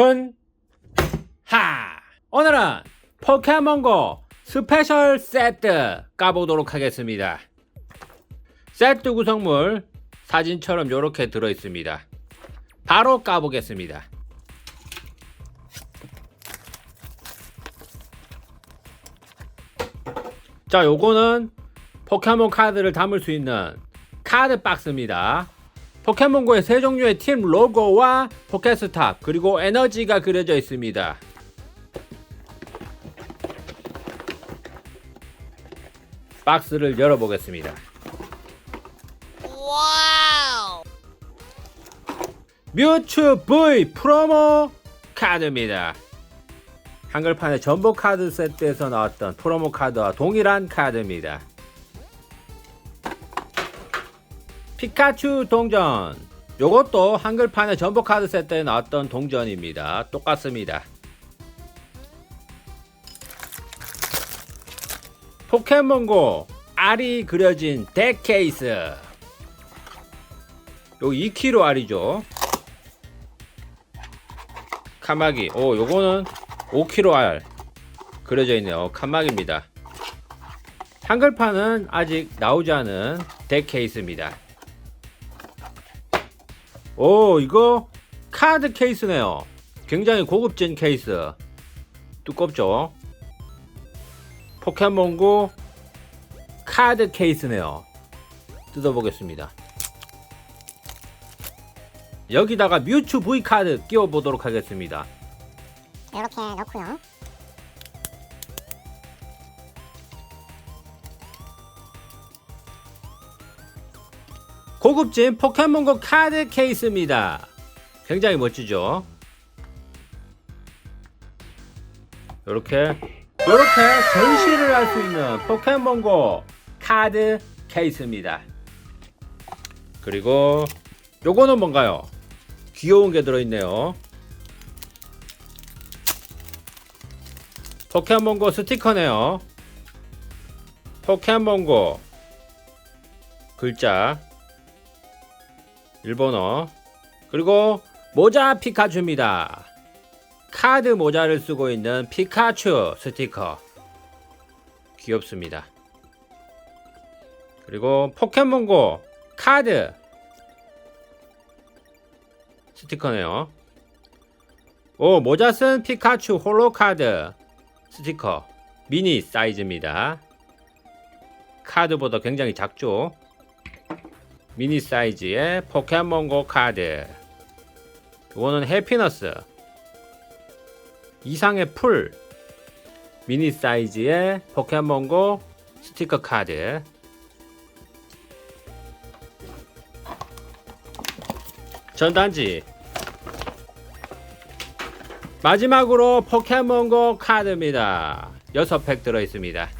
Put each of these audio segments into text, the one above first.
오픈 하. 오늘은 포켓몬고 스페셜 세트 까보도록 하겠습니다. 세트 구성물 사진처럼 이렇게 들어있습니다. 바로 까보겠습니다. 자 요거는 포켓몬 카드를 담을 수 있는 카드 박스입니다 포켓몬고의 세 종류의 팀 로고와 포켓스탑 그리고 에너지가 그려져 있습니다. 박스를 열어보겠습니다. 와우. 뮤츠 V 프로모 카드입니다. 한글판의 전복 카드 세트에서 나왔던 프로모 카드와 동일한 카드입니다. 피카츄 동전. 요것도 한글판의 전복 카드 세트에 나왔던 동전입니다. 똑같습니다. 포켓몬고 알이 그려진 덱 케이스. 요 2kg 알이죠. 카마기. 오, 요거는 5kg 알 그려져 있네요. 칸막입니다. 한글판은 아직 나오지 않은 덱 케이스입니다. 오, 이거 카드 케이스네요. 굉장히 고급진 케이스. 두껍죠? 포켓몬고 카드 케이스네요. 뜯어보겠습니다. 여기다가 뮤츠 V 카드 끼워보도록 하겠습니다. 이렇게 넣고요. 고급진 포켓몬고 카드 케이스입니다. 굉장히 멋지죠? 이렇게 이렇게 전시를 할 수 있는 포켓몬고 카드 케이스입니다. 그리고 요거는 뭔가요? 귀여운 게 들어있네요. 포켓몬고 스티커네요. 포켓몬고 글자 일본어 그리고 모자 피카츄입니다. 카드 모자를 쓰고 있는 피카츄 스티커 귀엽습니다. 그리고 포켓몬고 카드 스티커네요. 오 모자 쓴 피카츄 홀로 카드 스티커 미니 사이즈입니다. 카드보다 굉장히 작죠. 미니 사이즈의 포켓몬고 카드. 이거는 해피너스. 이상의 풀. 미니 사이즈의 포켓몬고 스티커 카드. 전단지. 마지막으로 포켓몬고 카드입니다. 6팩 들어있습니다.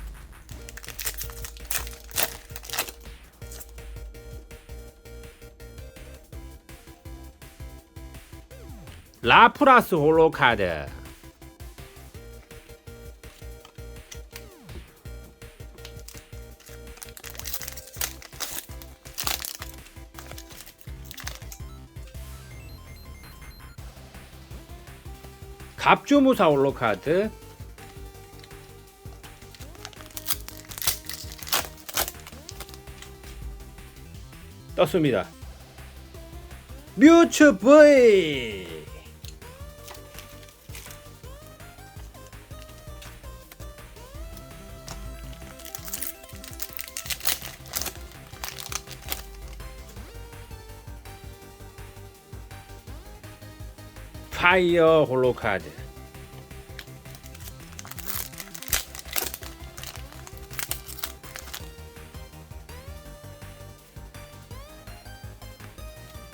라프라스 홀로 카드. 갑주무사 홀로 카드. 떴습니다. 뮤츠 V 파이어 홀로 카드.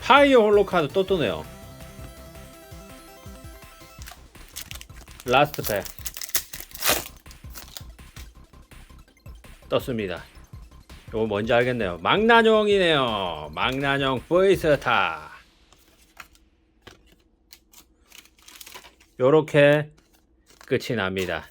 파이어 홀로 카드 또 뜨네요. 라스트 팩 떴습니다. 이거 뭔지 알겠네요. 망나뇽이네요. 망나뇽 보이스타 요렇게 끝이 납니다.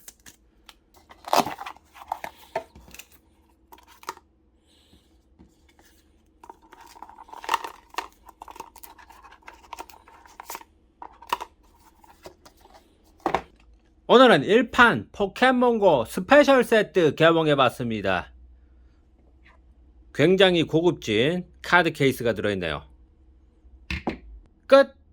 오늘은 1판 포켓몬고 스페셜 세트 개봉해봤습니다. 굉장히 고급진 카드 케이스가 들어있네요. 끝!